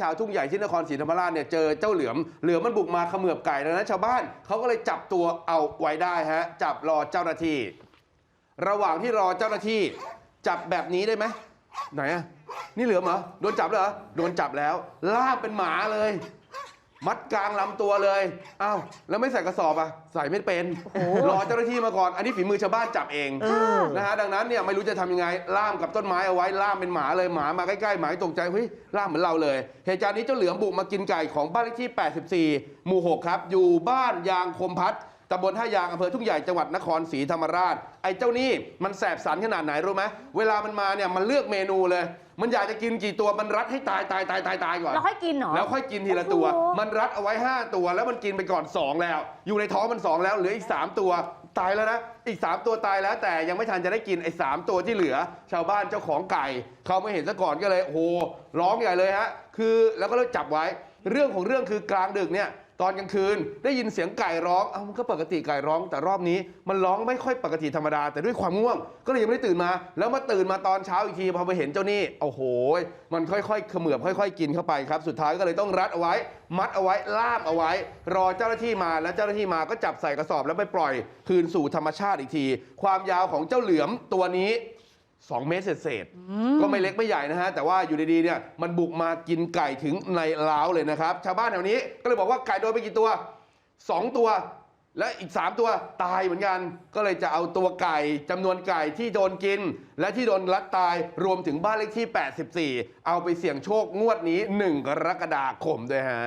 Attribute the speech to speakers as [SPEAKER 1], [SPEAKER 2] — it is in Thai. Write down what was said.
[SPEAKER 1] ชาวทุ่งใหญ่ที่นครศรีธรรมราชเนี่ยเจอเจ้าเหลือมเหลือมมันบุกมาเขมือบไก่ดังนั้นชาวบ้านเขาก็เลยจับตัวเอาไว้ได้ฮะจับรอเจ้าหน้าที่ ระหว่างที่รอเจ้าหน้าที่ จับแบบนี้ได้ไหมไหนอะนี่เหลือมเหรอโดนจับแล้วเหรอโดนจับแล้วล่ามเป็นหมาเลย มัดกลางลำตัวเลยอ้าวแล้วไม่ใส่กระสอบอะใส่ไม่เป็นรอเจ้าหน้าที่มาก่อน อันนี้ฝีมือชาวบ้านจับเอง
[SPEAKER 2] เออ
[SPEAKER 1] นะฮะดังนั้นเนี่ยไม่รู้จะทำยังไงล่ามกับต้นไม้เอาไว้ล่ามเป็นหมาเลยหมามาใกล้ๆหมาตกใจเฮ้ยล่ามเหมือนเราเลย เหตุการณ์นี้เจ้าเหลือมบุกมากินไก่ของบ้านเลขที่ 84 หมู่ 6 ครับ อยู่บ้านยางคมพัด ตำบลท่ายางอำเภอทุ่งใหญ่จังหวัดนครศรีธรรมราช ไอ้เจ้านี่มันแสบสันขนาดไหนรู้ไหมเวลามันมาเนี่ยมันเลือกเมนูเลย มันอยากจะกินกี่ตัวมันรัดให้ตายตายตายตายตายก่อน
[SPEAKER 2] แล้วค่อยกินเหรอ
[SPEAKER 1] แล้วค่อยกินทีละตัว
[SPEAKER 2] โอ้โห
[SPEAKER 1] มันรัดเอาไว้ 5 ตัว แล้วมันกินไปก่อน 2 แล้ว อยู่ในท้องมัน 2 แล้วเหลืออีก 3 ตัวตายแล้วนะ อีก 3 ตัวตายแล้วแต่ยังไม่ทันจะได้กินไอ้สตัวที่เหลือ ชาวบ้านเจ้าของไก่เขาไม่เห็นซะก่อนก็เลยโอ้โหร้องใหญ่เลยฮะคือแล้วก็เลยจับไว้ เรื่องของเรื่องคือกลางดึกเนี่ย ตอนกลางคืนได้ยินเสียงไก่ร้อง เอ้ามันก็ปกติไก่ร้อง แต่รอบนี้มันร้องไม่ค่อยปกติธรรมดา แต่ด้วยความง่วง ก็เลยยังไม่ได้ตื่นมา แล้วมาตื่นมาตอนเช้าอีกทีพอไปเห็นเจ้านี่ โอ้โห มันค่อยๆเขมือบค่อย ๆ กินเข้าไปครับ สุดท้ายก็เลยต้องรัดเอาไว้ มัดเอาไว้ ล่ามเอาไว้ รอเจ้าหน้าที่มา แล้วเจ้าหน้าที่มาก็จับใส่กระสอบแล้วไปปล่อย คืนสู่ธรรมชาติอีกที ความยาวของเจ้าเหลือมตัวนี้ 2 เมตรเศษก็ไม่เล็กไม่ใหญ่นะฮะ แต่ว่าอยู่ดีๆเนี่ยมันบุกมากินไก่ถึงในล้าวเลยนะครับ ชาวบ้านแถวนี้ก็เลยบอกว่าไก่โดนไปกี่ตัว 2 ตัว และอีก 3 ตัวตายเหมือนกัน ก็เลยจะเอาตัวไก่จำนวนไก่ที่โดนกิน และที่โดนลัดตายรวมถึงบ้านเลขที่ 84 เอาไปเสี่ยงโชคงวดนี้ 1 กรกฎาคมด้วยฮะ